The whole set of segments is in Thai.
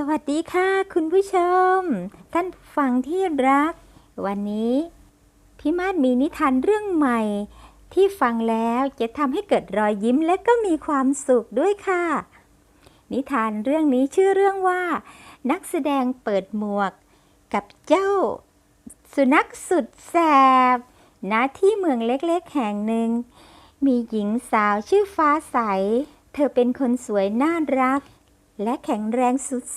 สวัสดีค่ะ คุณผู้ชม ท่านฟังที่รัก วันนี้พี่มาศมีนิทานเรื่องใหม่ ที่ฟังแล้วจะทำให้เกิดรอยยิ้มและก็มีความสุขด้วยค่ะ นิทานเรื่องนี้ชื่อเรื่องว่า นักแสดงเปิดหมวก กับเจ้า สุนัขสุดแสบณที่เมืองเล็กๆแห่งหนึ่ง มีหญิงสาวชื่อฟ้าใส เธอเป็นคนสวยน่ารัก และแข็งแรง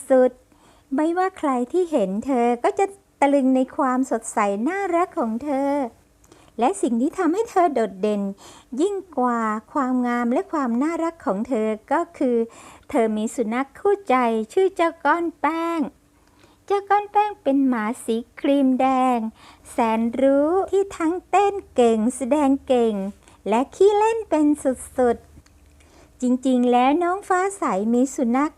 สุดๆ ไม่ว่าใครที่เห็นเธอก็จะตะลึงในความสดใสน่ารักของเธอ และสิ่งที่ทำให้เธอโดดเด่น ยิ่งกว่าความงามและความน่ารักของเธอก็คือ เธอมีสุนัขคู่ใจชื่อเจ้าก้อนแป้ง เจ้าก้อนแป้งเป็นหมาสีครีมแดง แสนรู้ที่ทั้งเต้นเก่งแสดงเก่ง และขี้เล่นเป็นสุดๆ จริงๆ แล้วน้องฟ้าใสมีสุนัข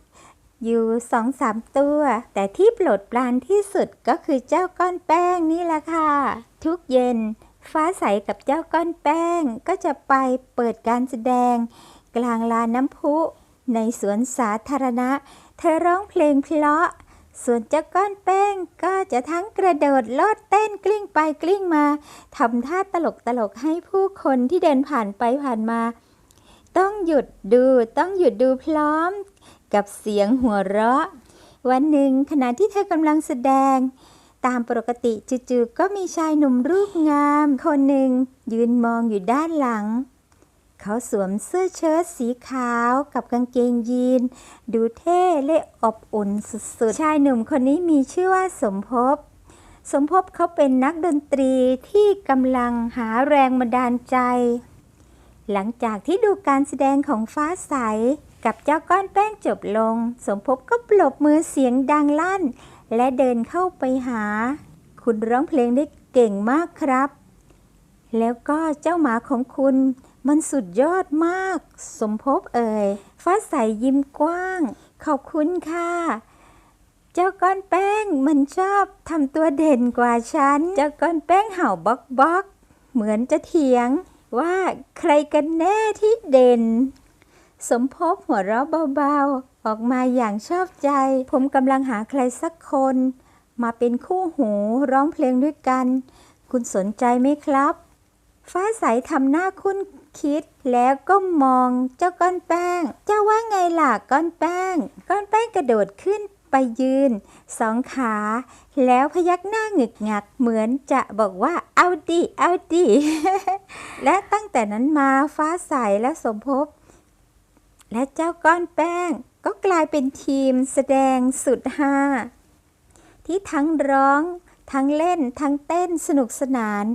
อยู่สองสามตัว แต่ที่โปรดปรานที่สุดก็คือเจ้าก้อนแป้งนี่แหละค่ะ ทุกเย็น ฟ้าใสกับเจ้าก้อนแป้งก็จะไปเปิดการแสดง กลางลานน้ำพุ ในสวนสาธารณะ เธอร้องเพลงเพราะ ส่วนเจ้าก้อนแป้งก็จะทั้งกระโดดโลดเต้นกลิ้งไปกลิ้งมาทำท่าตลกตลกๆให้ผู้คนที่เดินผ่านไปผ่านมา ต้องหยุดดูต้องหยุดดูพร้อม กับเสียงหัวเราะ วันหนึ่งขณะที่เธอกำลังแสดง ตามปกติจู่ๆก็มีชายหนุ่มรูปงาม คนหนึ่งยืนมองอยู่ด้านหลัง เขาสวมเสื้อเชิ้ตสีขาวกับกางเกงยีน ดูเท่และอบอุ่นสุดๆ ชายหนุ่มคนนี้มีชื่อว่าสมภพสมภพเขาเป็นนักดนตรีที่กำลังหาแรงบันดาลใจ หลังจากที่ดูการแสดงของฟ้าใส กับเจ้าก้อนแป้งจบลง สมภพก็ปรบมือเสียงดังลั่น และเดินเข้าไปหา คุณร้องเพลงได้เก่งมากครับ แล้วก็เจ้าหมาของคุณมันสุดยอดมาก สมภพเอ่ย ฟ้าใสยิ้มกว้าง ขอบคุณค่ะ เจ้าก้อนแป้งมันชอบทำตัวเด่นกว่าฉัน เจ้าก้อนแป้งเห่าบอกบอก เหมือนจะเถียงว่าใครกันแน่ที่เด่น สมภพหัวเราะเบาๆ ออกมาอย่างชอบใจ ผมกำลังหาใครสักคน มาเป็นคู่หูร้องเพลงด้วยกัน คุณสนใจไหมครับ ฟ้าใสทำหน้าคุ้นคิดแล้วก็มองเจ้าก้อนแป้ง เจ้าว่าไงล่ะก้อนแป้ง ก้อนแป้งกระโดดขึ้นไปยืน สองขา แล้วพยักหน้าหงึกงักเหมือนจะบอกว่าเอาดิเอาดิและตั้งแต่นั้นมาฟ้าใสและสมภพ และเจ้าก้อนแป้งก็กลายเป็นทีมแสดงสุดฮาที่ทั้งร้อง ทั้งเล่น ทั้งเต้นสนุกสนาน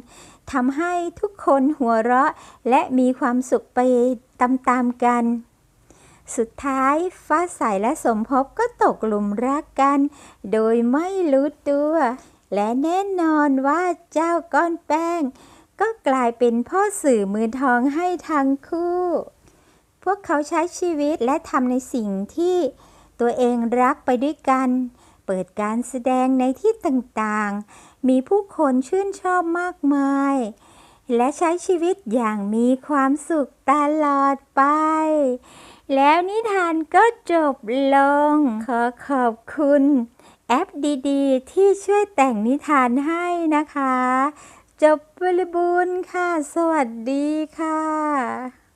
ทำให้ทุกคนหัวเราะและมีความสุขไปตามๆกัน สุดท้ายฟ้าใสและสมภพก็ตกหลุมรักกัน โดยไม่รู้ตัว และแน่นอนว่าเจ้าก้อนแป้ง ก็กลายเป็นพ่อสื่อมือทองให้ทั้งคู่ วกเขาใช้ชีวิตและทำในสิ่งที่ตัวเองรักไปด้วยกัน เปิดการแสดงในที่ต่างๆ มีผู้คนชื่นชอบมากมาย และใช้ชีวิตอย่างมีความสุขตลอดไป แล้วนิทานก็จบลง ขอขอบคุณแอปดีๆ ที่ช่วยแต่งนิทานให้นะคะ จบบริบูรณ์ค่ะ สวัสดีค่ะ